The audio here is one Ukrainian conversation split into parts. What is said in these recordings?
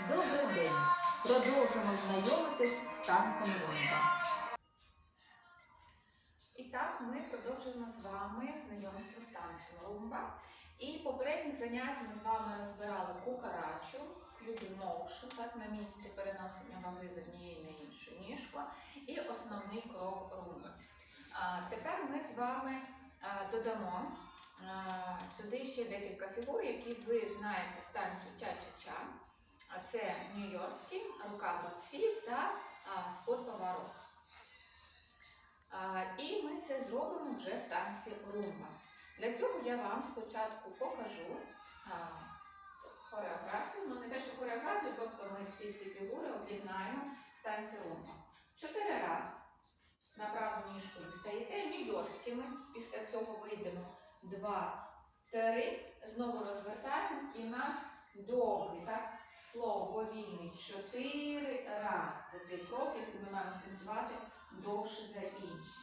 Добрий день! Продовжимо знайомитись з танцем румба. І так, ми продовжуємо з вами знайомство з танцем румба. І попередніх занять ми з вами розбирали кукарачу, моушен, так, на місці переносення ваги з однієї на іншу ніжку, і основний крок румби. Тепер ми з вами додамо сюди ще декілька фігур, які ви знаєте з танцю ча-ча-ча. А це нью-йоркський, рука в руці та спот поворот. І ми це зробимо вже в танці румба. Для цього я вам спочатку покажу хореографію. Ну, не те, що хореографію, просто ми всі ці фігури об'єднаємо в танці румба. Чотири раз на праву ніжку ви стаєте нью-йоркськими. Після цього вийдемо два, три. Знову розвертаємось і нас довгий, так? Слово повільний. Чотири раз. Це той крок, який ми маємо станцювати довше за інші.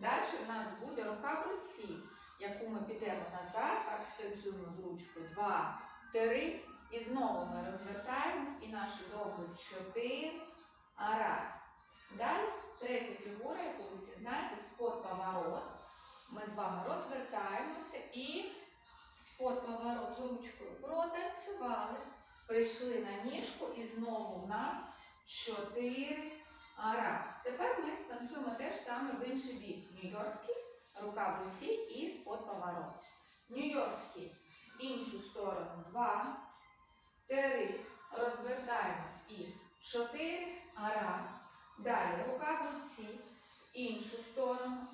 Далі в нас буде рука в руці, яку ми підемо назад, так станцюємо з ручкою. Два, три. І знову ми розвертаємось і наші довго чотири. Раз. Далі третя фігура, яку ви всі знаєте, спот поворот. Ми з вами розвертаємося і спот поворот з ручкою протанцювали. Прийшли на ніжку і знову в нас 4 раз. Тепер ми станцюємо теж саме в інший бік. Нью-Йоркський, рука в руці і спод поворот. Нью-Йоркський, іншу сторону 2, 3, розвертаємось і 4 раз. Далі рука в руці, іншу сторону.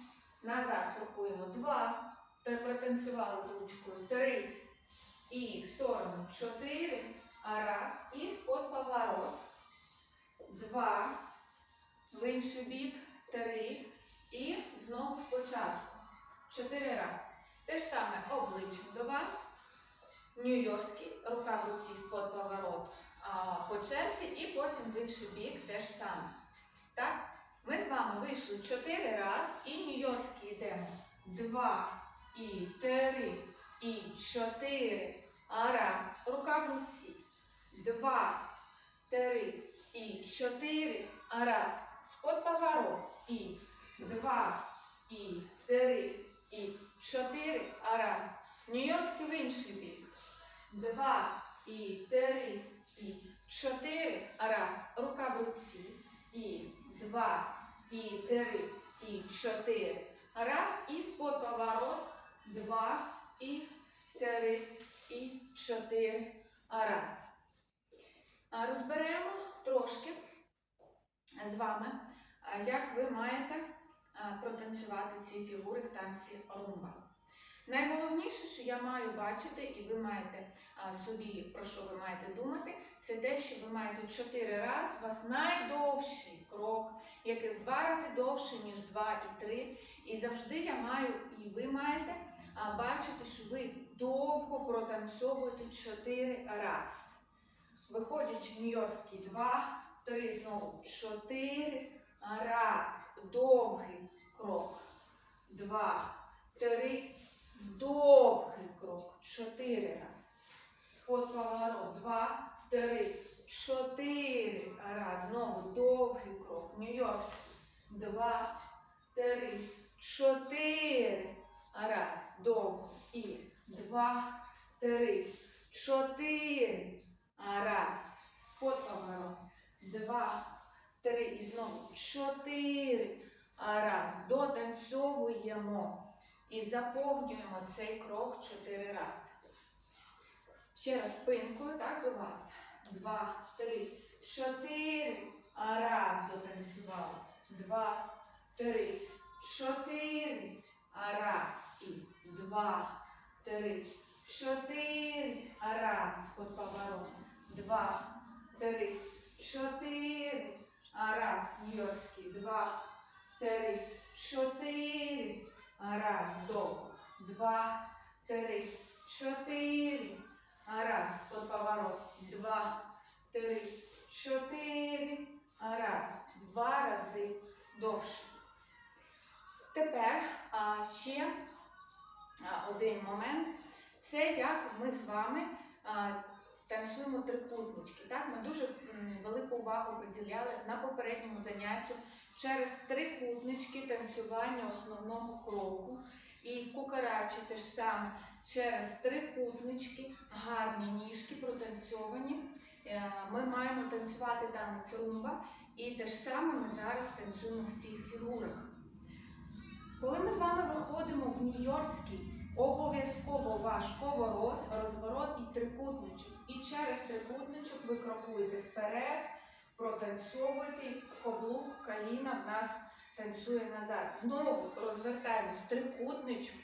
Назад крокуємо 2. Тепер протанцювали з ручкою 3. І в сторону 4 раз. І спот поворот. Два в інший бік, три. І знову спочатку. Чотири рази. Те ж саме обличчям до вас. Нью-Йоркський, рука в руці, спод поворот по черзі, і потім в інший бік те ж саме. Так? Ми з вами вийшли чотири раз і Нью-Йоркський йдемо. Два і три, і чотири. Раз. Рука в руці. Два, три і чотири. Раз. Спод поворот. І два, і три, і чотири. Раз. Нью-Йоркський в інший бік. Два, і три, і чотири. Раз. Рука в руці. І два, і три, і чотири. Раз. І спод поворот. Два, і три, і чотири. Раз. Розберемо трошки з вами, як ви маєте протанцювати ці фігури в танці румба. Найголовніше, що я маю бачити, і ви маєте собі, про що ви маєте думати, це те, що ви маєте чотири рази, у вас найдовший крок, який в два рази довше, ніж два і три. І завжди я маю, і ви маєте бачити, що ви довго протанцьовуєте чотири рази. Виходять Нью-Йоркський два, три, знову чотири. Раз. Довгий крок. Два, три. Довгий крок. Чотири раз. Спод поворот. Два, три, чотири. Раз. Знову довгий крок. Нью-Йоркський. Два, три, чотири. Раз. Довго. І два, три, чотири. Раз. Спод поворот. Два, три. І знову чотири. Раз. Дотанцьовуємо. І заповнюємо цей крок чотири рази. Ще раз спинкою, так, до вас. Два, три, чотири. Раз. Дотанцювали. Два, три, чотири. Раз. І два, три, чотири. Раз. Под поворотом. Два, три, чотири. Раз. Нью-Йоркський. Два, три, чотири. Раз. Довго. Два, три, чотири. Раз. Под поворот. Два, три, чотири. Раз. Два рази довше. Тепер а, ще а, один момент. Це як ми з вами а, танцюємо трикутнички. Так, ми дуже велику увагу приділяли на попередньому занятті через трикутнички танцювання основного кроку. І в кукарачі теж саме через трикутнички, гарні ніжки протанцьовані. Е, Ми маємо танцювати танець румба, і те ж саме ми зараз танцюємо в цих фігурах. Коли ми з вами виходимо в Нью-Йоркський, обов'язково ваш поворот, розворот і трикутничок. І через трикутничок ви крокуєте вперед, протанцьовуєте, і каблук, коліна в нас танцює назад. Знову розвертаємось трикутничок.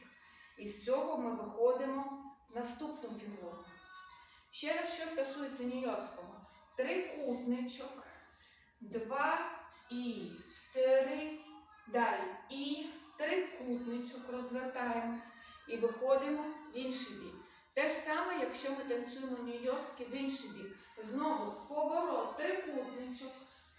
І з цього ми виходимо в наступну фігуру. Ще раз, що стосується Нью-Йоркського. Трикутничок, два і три. Далі. І трикутничок розвертаємось і виходимо в інший бік. Те ж саме, якщо ми танцюємо Нью-Йоркський в інший бік. Знову поворот, трикутничок,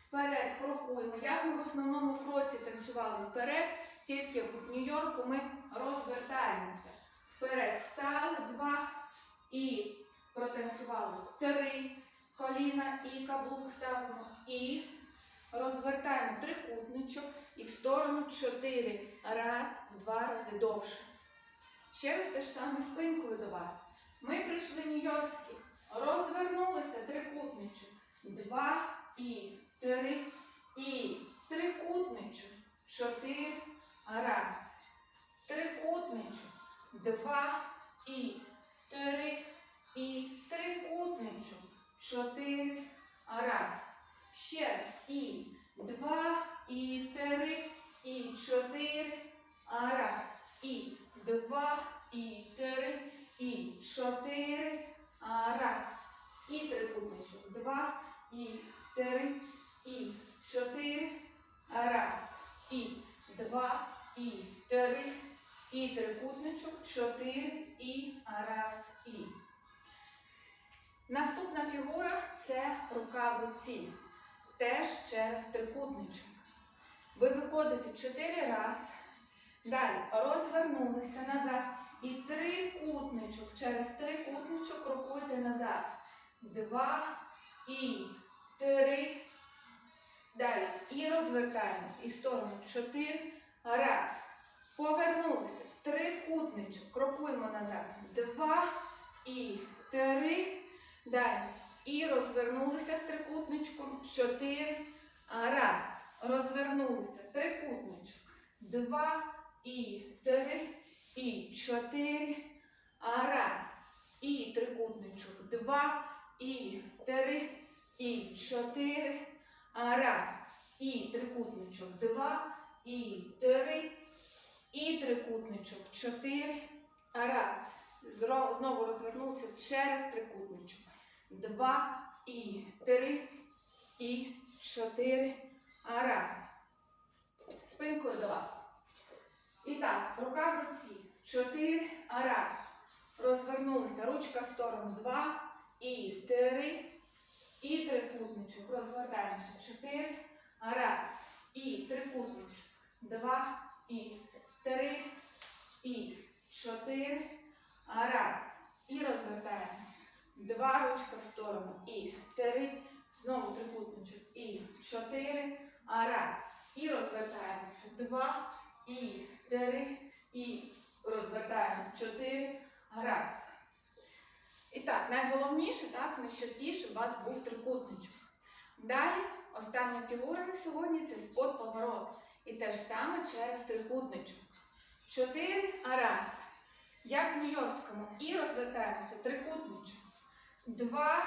вперед крокуємо. Як ми в основному кроці танцювали вперед, тільки в Нью-Йорку ми розвертаємося. Вперед встали, два і протанцювали три. Коліна і каблук ставимо і розвертаємо трикутничок і в сторону чотири. Раз, два рази довше. Ще раз те ж саме спинкою до вас. Ми прийшли Нью-Йоркські, розвернулися трикутничок. Два і три і трикутничок. Чотири. Два, і три, і чотири. Раз. І трикутничок. Два, і три, і чотири. Раз. І два, і три, і трикутничок. Чотири. І раз. І. Наступна фігура це рука в руці. Теж через трикутничок. Ви виходите чотири раз. Далі розвернулися назад. І трикутничок. Через трикутничок крокуєте назад. Два і три. Далі. І розвертаємось. І сторону. Чотири. Раз. Повернулися. Трикутничок. Крокуємо назад. Два і три. Далі. І розвернулися з трикутничком. Чотири. Раз. Розвернулися. Трикутничок. Два і три. І чотири. Раз. І трикутничок. Два і три. І чотири. Раз. І трикутничок. Два і три. І трикутничок. Чотири. Раз. Знову розвернувся через трикутничок. Два і три і чотири. Раз. Спинкою до вас. І так, рука в руці. Чотири. Раз. Розвернулися. Ручка в сторону. Два і три. І трикутничок. Розвертаємося. Чотири. Раз. І трикутничок. Два і три. І чотири. Раз. І розвертаємося. Два ручка в сторону. І три. Знову трикутничок. І чотири. Раз. І розвертаємося. Два. І три. І розвертаємося. Чотири. Раз. І так, найголовніше, так, на щоб щоб у вас був трикутничок. Далі, остання фігура на сьогодні це спот поворот. І те ж саме через трикутничок. Чотири. Раз. Як в Нью-Йоркському. І розвертаємося. Трикутничок. Два.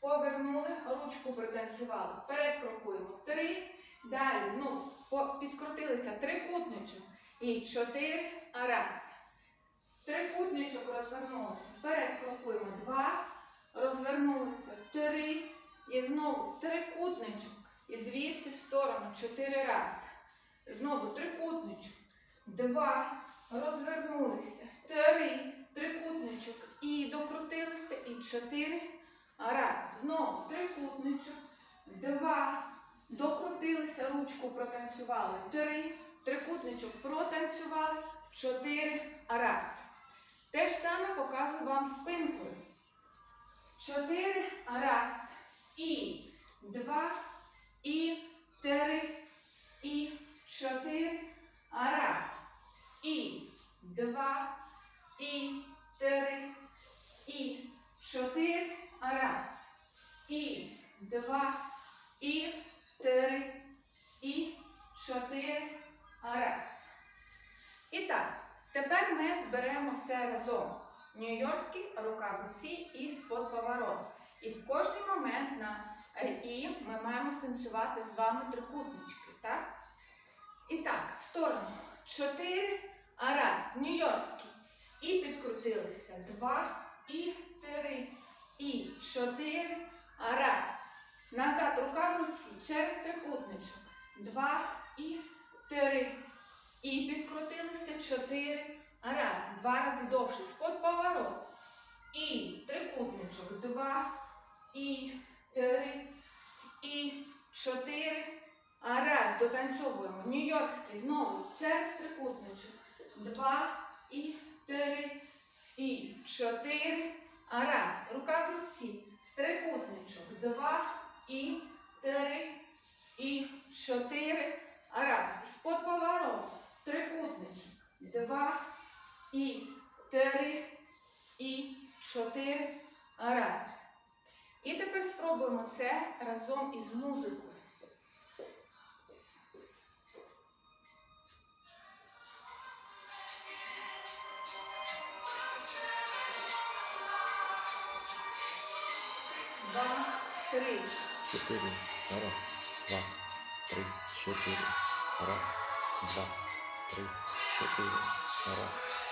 Повернули, ручку пританцювали. Вперед крокуємо. Три. Далі знову підкрутилися. Трикутничок. І чотири. Раз. Трикутничок розвернулися. Вперед крокуємо. Два. Розвернулися. Три. І знову трикутничок. І звідси в сторону. Чотири раз. Знову трикутничок. Два. Розвернулися. Три. Трикутничок. І докрутилися. І чотири. Раз. Знову трикутничок. Два. Докрутилися, ручку протанцювали. Три. Трикутничок протанцювали. Чотири. Раз. Те ж саме показую вам спинкою. чотири. Раз. І два. І три. І чотири. Раз. І два. Разом. Нью-Йоркський рука в руці і спод поворот. І в кожний момент на е, і ми маємо станцювати з вами трикутнички, так? І так, в сторону. Чотири, раз, Нью-Йоркський. І підкрутилися. Два, і три, і чотири, раз. Назад, рука в руці, через трикутничок. Два, і три. І підкрутилися чотири. Раз. Два рази довше. Спод поворот. І трикутничок. Два. І три. І чотири. А раз. Дотанцьовуємо. Нью-Йоркський. Знову. Через трикутничок. Два. І три. І чотири. А раз. Рука в руці. Трикутничок. Два. І три. І чотири. А раз. Спод поворот. Трикутничок. Два і три і чотири. Раз. І тепер спробуємо це разом із музикою. Два, три. четыре, раз, два, три, четыре, раз, два, три, четыре, раз,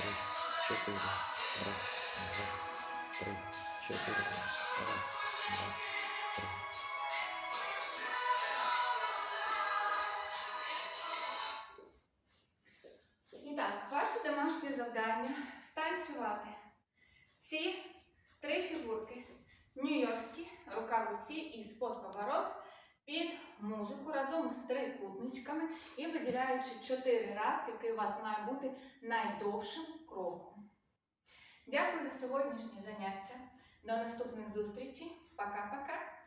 три, четыре, раз, два, три, четыре, раз, два, три. І так, ваше домашнє завдання станцювати ці три фігурки. Нью-Йоркські, рука в руці і спод поворот під музику разом з трикутничками і виділяючи чотири рази, який у вас має бути найдовшим кроком. Дякую за сьогоднішнє заняття. До наступних зустрічей. Пока-пока.